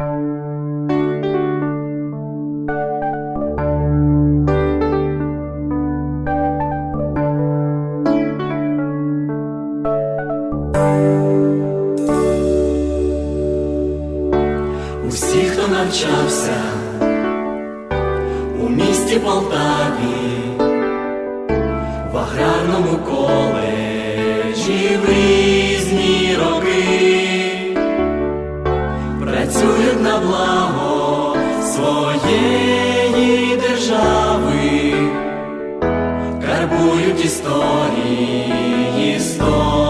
Усі, хто навчався у місті Полтаві, в аграрному коледжі. Куркують історії, історії.